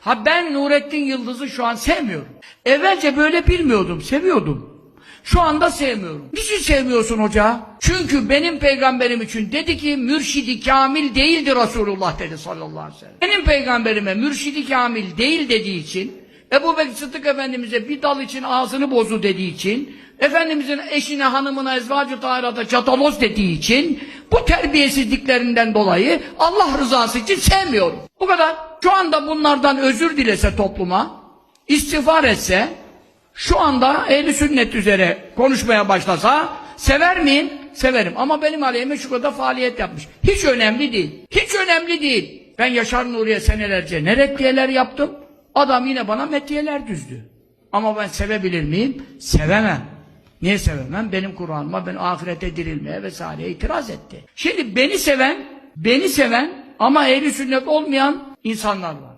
Ha ben Nurettin Yıldız'ı şu an sevmiyorum. Evvelce böyle bilmiyordum, seviyordum. Şu anda sevmiyorum. Niçin sevmiyorsun hoca? Çünkü benim peygamberim için dedi ki mürşidi kamil değildir Resulullah dedi sallallahu aleyhi ve sellem. Benim peygamberime mürşidi kamil değil dediği için Ebu Bekir Sıddık Efendimiz'e bir dal için ağzını bozu dediği için Efendimizin eşine, hanımına, ezvacı tahirata çataloz dediği için bu terbiyesizliklerinden dolayı Allah rızası için sevmiyorum. Bu kadar. Şu anda bunlardan özür dilese topluma, istiğfar etse, şu anda ehli sünnet üzere konuşmaya başlasa sever miyim? Severim. Ama benim aleyhime şu kadar faaliyet yapmış. Hiç önemli değil. Hiç önemli değil. Ben Yaşar Nuri'ye senelerce ne reddiyeler yaptım. Adam yine bana metiyeler düzdü. Ama ben sevebilir miyim? Sevemem. Niye sevemem? Benim Kur'an'ıma, ben ahirete dirilmeye vesaireye itiraz etti. Şimdi beni seven, beni seven ama ehli sünnet olmayan insanlar var.